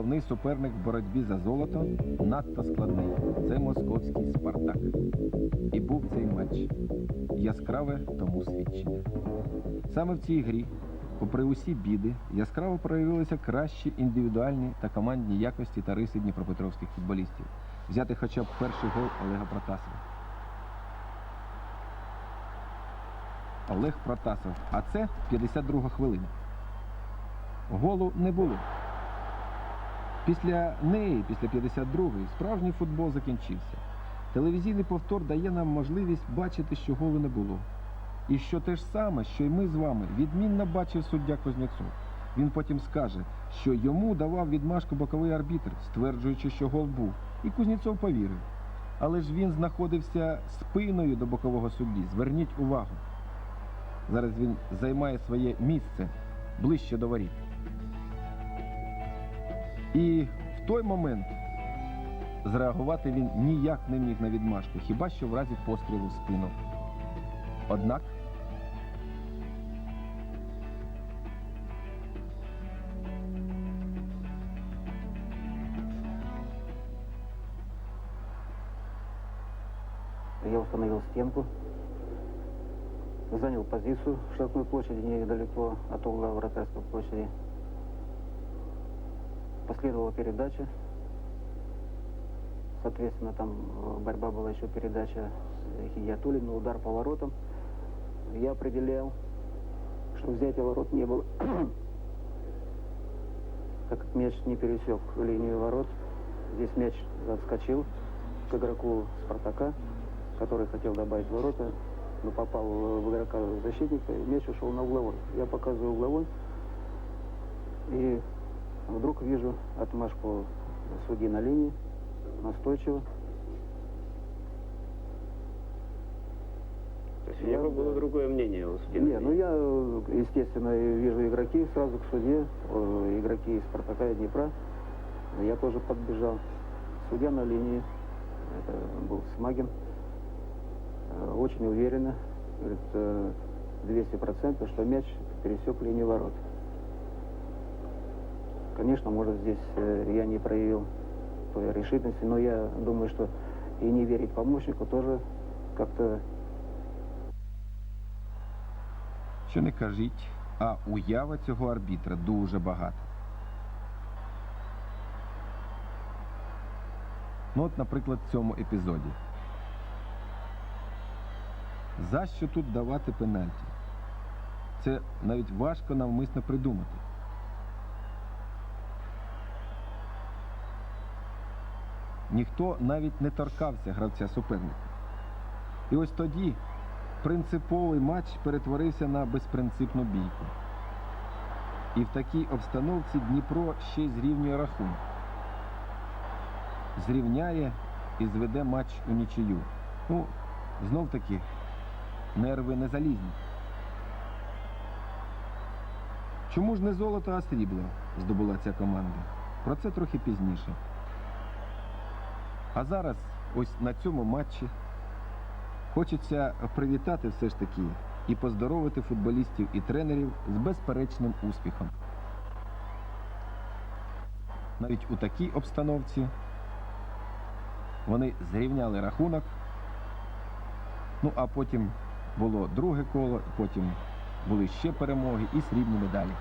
Головний суперник в боротьбі за золото надто складний. Це московський Спартак. І був цей матч яскраве тому свідчення. Саме в цій грі, попри усі біди, яскраво проявилися кращі індивідуальні та командні якості та риси дніпропетровських футболістів. Взяти хоча б перший гол Олега Протасова. Олег Протасов. А це 52 хвилина. Голу не було. Після неї, після 52-ї, справжній футбол закінчився. Телевізійний повтор дає нам можливість бачити, що голу не було. І що те ж саме, що й ми з вами, відмінно бачив суддя Кузнєцов. Він потім скаже, що йому давав відмашку боковий арбітр, стверджуючи, що гол був. І Кузнєцов повірив. Але ж він знаходився спиною до бокового судді. Зверніть увагу. Зараз він займає своє місце ближче до воріт. І в той момент зреагувати він ніяк не міг на відмашку, хіба що в разі пострілу в спину. Однак Я установил стенку, занял позицию в штрафной площади недалеко от угла вратарской площади. Последовала передача. Соответственно, там э, борьба была еще передача с Хидиатулиным, удар по воротам. Я определял, что взятия ворот не было. Так как мяч не пересек линию ворот, здесь мяч отскочил к игроку Спартака, который хотел добавить ворота, но попал в игрока защитника, и мяч ушел на угловой. Я показываю угловой, и вдруг вижу отмашку судьи на линии, настойчиво. То есть у него было другое мнение у судьи. Не, ну я, э, естественно, вижу игроки сразу к суде, э, игроки из Спартака и Днепра. Я тоже подбежал. Судья на линии, это был Смагин, э, очень уверенно, говорит, э, 200%, что мяч пересек линию ворот. Конечно, может, здесь э, я не проявил той решительности, но я думаю, что и не верить помощнику тоже как-то Що не кажіть, а уява цього арбітра дуже багата. Ну от, наприклад, в цьому епізоді. За що тут давати пенальті? Це навіть важко навмисно придумати. Ніхто навіть не торкався гравця суперника. І ось тоді принциповий матч перетворився на безпринципну бійку. І в такій обстановці Дніпро ще й зрівнює рахунок. Зрівняє і зведе матч у нічию. Ну, знов таки, нерви не залізні. Чому ж не золото, а срібло здобула ця команда? Про це трохи пізніше. А зараз, ось на цьому матчі, Хочеться привітати все ж таки і поздоровити футболістів і тренерів з безперечним успіхом. Навіть у такій обстановці вони зрівняли рахунок. Ну а потім було друге коло, потім були ще перемоги і срібні медалі.